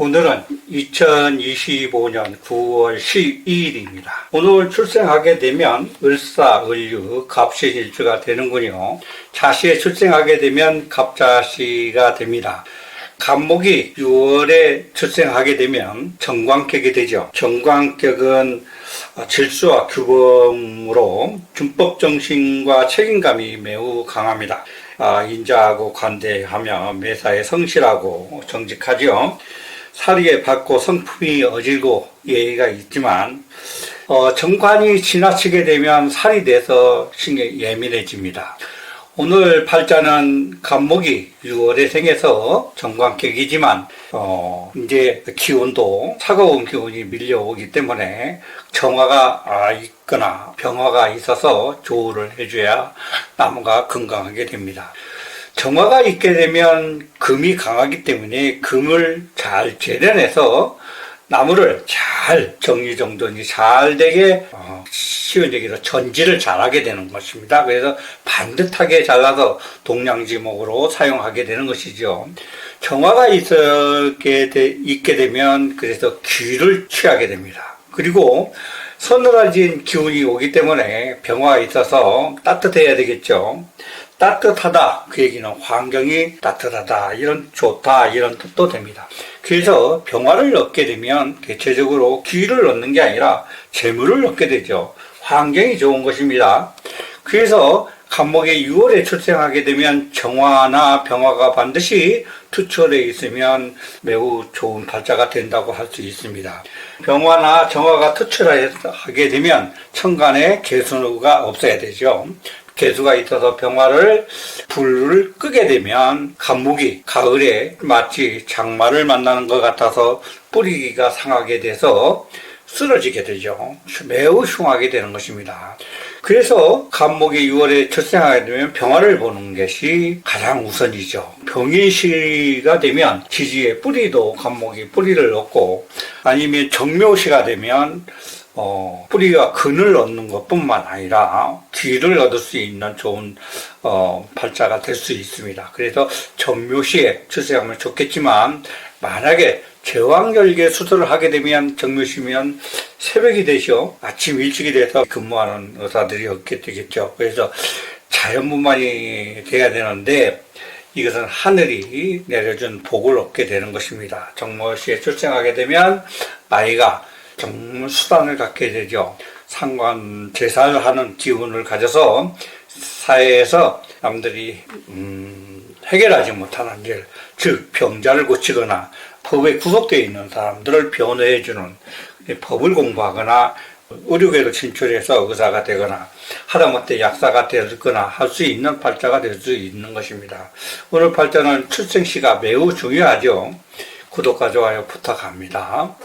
오늘은 2025년 9월 12일입니다. 오늘 출생하게 되면 을사을류 갑신일주가 되는군요. 자시에 출생하게 되면 갑자시가 됩니다. 간목이 6월에 출생하게 되면 정관격이 되죠. 정관격은 질수와 규범으로 준법 정신과 책임감이 매우 강합니다. 아, 인자하고 관대하며 매사에 성실하고 정직하죠. 사리에 받고 성품이 어질고 예의가 있지만 어, 정관이 지나치게 되면 살이 돼서 신경이 예민해집니다. 오늘 팔자는 간목이 6월에 생해서 정관격이지만 어, 이제 기온도 차가운 기온이 밀려오기 때문에 정화가 아, 있거나 병화가 있어서 조우를 해줘야 나무가 건강하게 됩니다. 정화가 있게 되면 금이 강하기 때문에 금을 잘 재련해서 나무를 잘 정리정돈이 잘 되게 어, 쉬운 얘기로 전지를 잘하게 되는 것입니다. 그래서 반듯하게 잘라서 동량지목으로 사용하게 되는 것이죠. 정화가 있게, 되, 있게 되면 그래서 귀를 취하게 됩니다. 그리고 서늘해진 기운이 오기 때문에 병화가 있어서 따뜻해야 되겠죠. 따뜻하다 그 얘기는 환경이 따뜻하다 이런 좋다 이런 뜻도 됩니다. 그래서 병화를 얻게 되면 대체적으로 기를 얻는 게 아니라 재물을 얻게 되죠. 환경이 좋은 것입니다. 그래서 간목이 6월에 출생하게 되면 정화나 병화가 반드시 투철에 있으면 매우 좋은 발자가 된다고 할 수 있습니다. 병화나 정화가 투철하게 되면 천간에 개수가 없어야 되죠. 개수가 있어서 병화를 불을 끄게 되면 간목이 가을에 마치 장마를 만나는 것 같아서 뿌리가 상하게 돼서 쓰러지게 되죠. 매우 흉하게 되는 것입니다. 그래서 간목이 6월에 출생하게 되면 병화를 보는 것이 가장 우선이죠. 병인시가 되면 지지의 뿌리도 간목이 뿌리를 얻고 아니면 정묘시가 되면 어, 뿌리가 근을 얻는 것 뿐만 아니라 귀를 얻을 수 있는 좋은 어, 발자가 될 수 있습니다. 그래서 정묘시에 출생하면 좋겠지만 만약에 제왕절개 수술을 하게 되면 정묘시면 새벽이 되죠. 아침 일찍이 돼서 근무하는 의사들이 없게 되겠죠. 그래서 자연분만이 돼야 되는데 이것은 하늘이 내려준 복을 얻게 되는 것입니다. 정모시에 출생하게 되면 아이가 정말 수단을 갖게 되죠. 상관 제사를 하는 기운을 가져서 사회에서 남들이 음, 해결하지 못하는 일, 즉 병자를 고치거나 법에 구속되어 있는 사람들을 변호해 주는 법을 공부하거나 의료계로 진출해서 의사가 되거나 하다못해 약사가 되거나 할 수 있는 팔자가 될 수 있는 것입니다. 오늘 팔자는 출생시가 매우 중요하죠. 구독과 좋아요 부탁합니다.